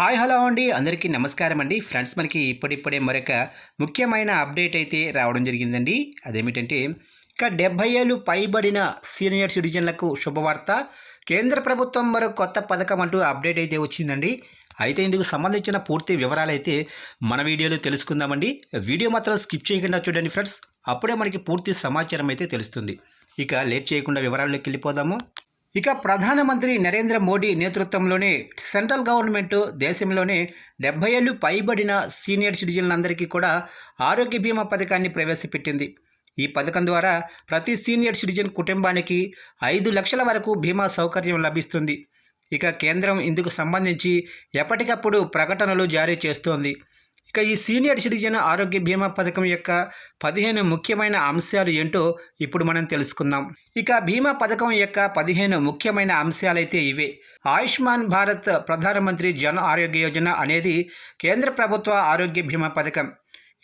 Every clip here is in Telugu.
హాయ్ హలో అండి. అందరికీ నమస్కారం అండి. ఫ్రెండ్స్ మనకి ఇప్పుడిప్పుడే మరొక ముఖ్యమైన అప్డేట్ అయితే రావడం జరిగిందండి. అదేమిటంటే ఇక డెబ్బై ఏళ్ళు పైబడిన సీనియర్ సిటిజన్లకు శుభవార్త. కేంద్ర ప్రభుత్వం మరో కొత్త పథకం అంటూ అప్డేట్ అయితే వచ్చిందండి. అయితే ఇందుకు సంబంధించిన పూర్తి వివరాలు అయితే మన వీడియోలో తెలుసుకుందామండి. వీడియో మాత్రం స్కిప్ చేయకుండా చూడండి ఫ్రెండ్స్. అప్పుడే మనకి పూర్తి సమాచారం అయితే తెలుస్తుంది. ఇక లేట్ చేయకుండా వివరాల్లోకి వెళ్ళిపోదాము. ఇక ప్రధానమంత్రి నరేంద్ర మోడీ నేతృత్వంలోనే సెంట్రల్ గవర్నమెంట్ దేశంలోనే డెబ్బై ఏళ్ళు పైబడిన సీనియర్ సిటిజన్లందరికీ కూడా ఆరోగ్య బీమా పథకాన్ని ప్రవేశపెట్టింది. ఈ పథకం ద్వారా ప్రతి సీనియర్ సిటిజన్ కుటుంబానికి ఐదు లక్షల వరకు బీమా సౌకర్యం లభిస్తుంది. ఇక కేంద్రం ఇందుకు సంబంధించి ఎప్పటికప్పుడు ప్రకటనలు జారీ చేస్తోంది. ఇక ఈ సీనియర్ సిటిజన్ ఆరోగ్య బీమా పథకం యొక్క పదిహేను ముఖ్యమైన అంశాలు ఏంటో ఇప్పుడు మనం తెలుసుకుందాం. ఇక బీమా పథకం యొక్క పదిహేను ముఖ్యమైన అంశాలైతే ఇవే. ఆయుష్మాన్ భారత్ ప్రధానమంత్రి జన ఆరోగ్య యోజన అనేది కేంద్ర ప్రభుత్వ ఆరోగ్య బీమా పథకం.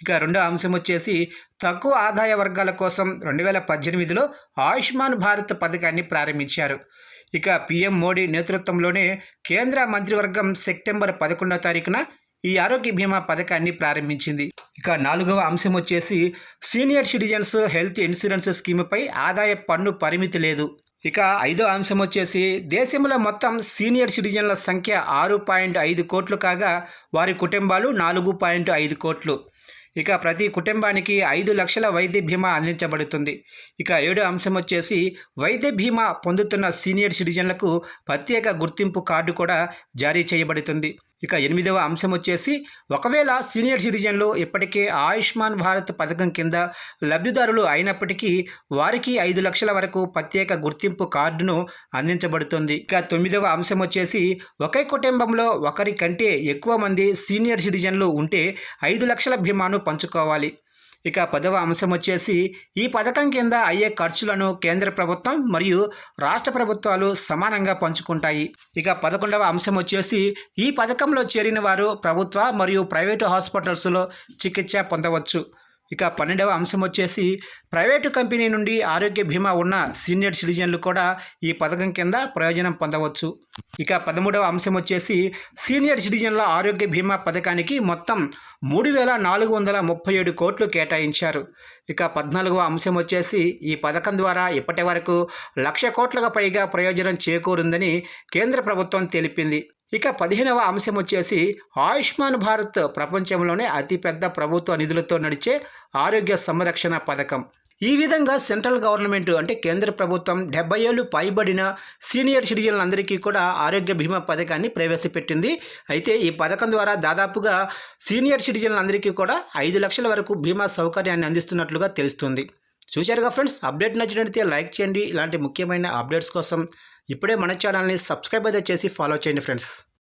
ఇక రెండో అంశం వచ్చేసి తక్కువ ఆదాయ వర్గాల కోసం రెండు వేల పద్దెనిమిదిలో ఆయుష్మాన్ భారత్ పథకాన్ని ప్రారంభించారు. ఇక పీఎం మోడీ నేతృత్వంలోనే కేంద్ర మంత్రివర్గం సెప్టెంబర్ పదకొండవ తారీఖున ఈ ఆరోగ్య బీమా పథకాన్ని ప్రారంభించింది. ఇక నాలుగవ అంశం వచ్చేసి సీనియర్ సిటిజన్స్ హెల్త్ ఇన్సూరెన్స్ స్కీమ్పై ఆదాయ పన్ను పరిమితి లేదు. ఇక ఐదో అంశం వచ్చేసి దేశంలో మొత్తం సీనియర్ సిటిజన్ల సంఖ్య ఆరు పాయింట్ ఐదు కోట్లు కాగా వారి కుటుంబాలు నాలుగు పాయింట్ ఐదు కోట్లు. ఇక ప్రతి కుటుంబానికి ఐదు లక్షల వైద్య బీమా అందించబడుతుంది. ఇక ఏడో అంశం వచ్చేసి వైద్య బీమా పొందుతున్న సీనియర్ సిటిజన్లకు ప్రత్యేక గుర్తింపు కార్డు కూడా జారీ చేయబడుతుంది. ఇక ఎనిమిదవ అంశం వచ్చేసి ఒకవేళ సీనియర్ సిటిజన్లు ఇప్పటికే ఆయుష్మాన్ భారత్ పథకం కింద లబ్ధిదారులు అయినప్పటికీ వారికి ఐదు లక్షల వరకు ప్రత్యేక గుర్తింపు కార్డును అందించబడుతుంది. ఇక తొమ్మిదవ అంశం వచ్చేసి ఒకే కుటుంబంలో ఒకరి కంటే ఎక్కువ మంది సీనియర్ సిటిజన్లు ఉంటే ఐదు లక్షల బీమాను పంచుకోవాలి. ఇక పదవ అంశం వచ్చేసి ఈ పథకం కింద అయ్యే ఖర్చులను కేంద్ర ప్రభుత్వం మరియు రాష్ట్ర ప్రభుత్వాలు సమానంగా పంచుకుంటాయి. ఇక పదకొండవ అంశం వచ్చేసి ఈ పథకంలో చేరిన వారు ప్రభుత్వ మరియు ప్రైవేటు హాస్పిటల్స్లో చికిత్స పొందవచ్చు. ఇక పన్నెండవ అంశం వచ్చేసి ప్రైవేటు కంపెనీ నుండి ఆరోగ్య బీమా ఉన్న సీనియర్ సిటిజన్లు కూడా ఈ పథకం కింద ప్రయోజనం పొందవచ్చు. ఇక పదమూడవ అంశం వచ్చేసి సీనియర్ సిటిజన్ల ఆరోగ్య బీమా పథకానికి మొత్తం మూడు వేల నాలుగు వందల ముప్పై ఏడు కోట్లు కేటాయించారు. ఇక పద్నాలుగవ అంశం వచ్చేసి ఈ పథకం ద్వారా ఇప్పటి వరకు లక్ష కోట్లకు పైగా ప్రయోజనం చేకూరుందని కేంద్ర ప్రభుత్వం తెలిపింది. ఇక పదిహేనవ అంశం వచ్చేసి ఆయుష్మాన్ భారత్ ప్రపంచంలోనే అతిపెద్ద ప్రభుత్వ నిధులతో నడిచే ఆరోగ్య సంరక్షణ పథకం. ఈ విధంగా సెంట్రల్ గవర్నమెంట్ అంటే కేంద్ర ప్రభుత్వం డెబ్బై ఏళ్ళు పైబడిన సీనియర్ సిటిజన్లందరికీ కూడా ఆరోగ్య బీమా పథకాన్ని ప్రవేశపెట్టింది. అయితే ఈ పథకం ద్వారా దాదాపుగా సీనియర్ సిటిజన్లందరికీ కూడా ఐదు లక్షల వరకు బీమా సౌకర్యాన్ని అందిస్తున్నట్లుగా తెలుస్తుంది. చూశారుగా ఫ్రెండ్స్ అప్డేట్ నచ్చినట్లయితే లైక్ చేయండి. ఇలాంటి ముఖ్యమైన అప్డేట్స్ కోసం ఇప్పుడే మన ఛానల్ని సబ్స్క్రైబ్ అయితే చేసి ఫాలో చేయండి ఫ్రెండ్స్.